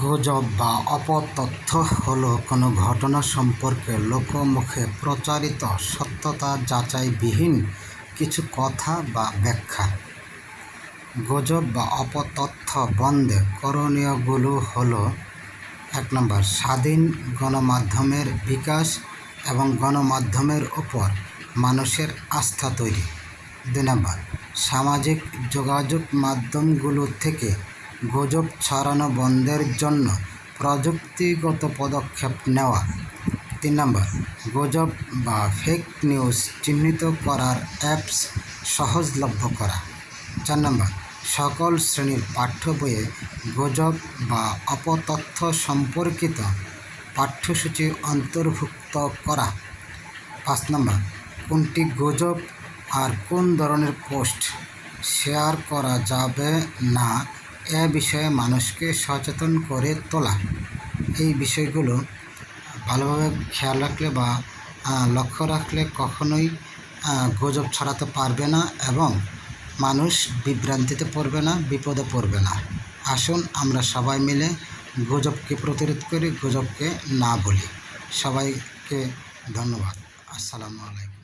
গুজব বা অপতথ্য হল কোনো ঘটনা সম্পর্কে লোকমুখে প্রচারিত সত্যতা যাচাইবিহীন কিছু কথা বা ব্যাখ্যা। গুজব বা অপতথ্য বন্ধে করণীয়গুলো হল, এক নম্বর, স্বাধীন গণমাধ্যমের বিকাশ এবং গণমাধ্যমের ওপর মানুষের আস্থা তৈরি। দুই নম্বর, সামাজিক যোগাযোগ মাধ্যমগুলো থেকে গুজব ছড়ানো বন্ধের জন্য প্রযুক্তিগত পদক্ষেপ নেওয়া। তিন নম্বর, গুজব বা ফেক নিউজ চিহ্নিত করার অ্যাপস সহজলভ্য করা। চার নম্বর, সকল শ্রেণির পাঠ্য বইয়ে গুজব বা অপতথ্য সম্পর্কিত পাঠ্যসূচি অন্তর্ভুক্ত করা। পাঁচ নম্বর, কোনটি গুজব আর কোন ধরনের পোস্ট শেয়ার করা যাবে না এ বিষয়ে মানুষকে সচেতন করে তোলা। এই বিষয়গুলো ভালোভাবে খেয়াল রাখলে বা লক্ষ্য রাখলে কখনোই গুজব ছড়াতে পারবে না এবং মানুষ বিভ্রান্তিতে পড়বে না, বিপদে পড়বে না। আসুন আমরা সবাই মিলে গুজবকে প্রতিরোধ করি, গুজবকে না বলি। সবাইকে ধন্যবাদ। আসসালামু আলাইকুম।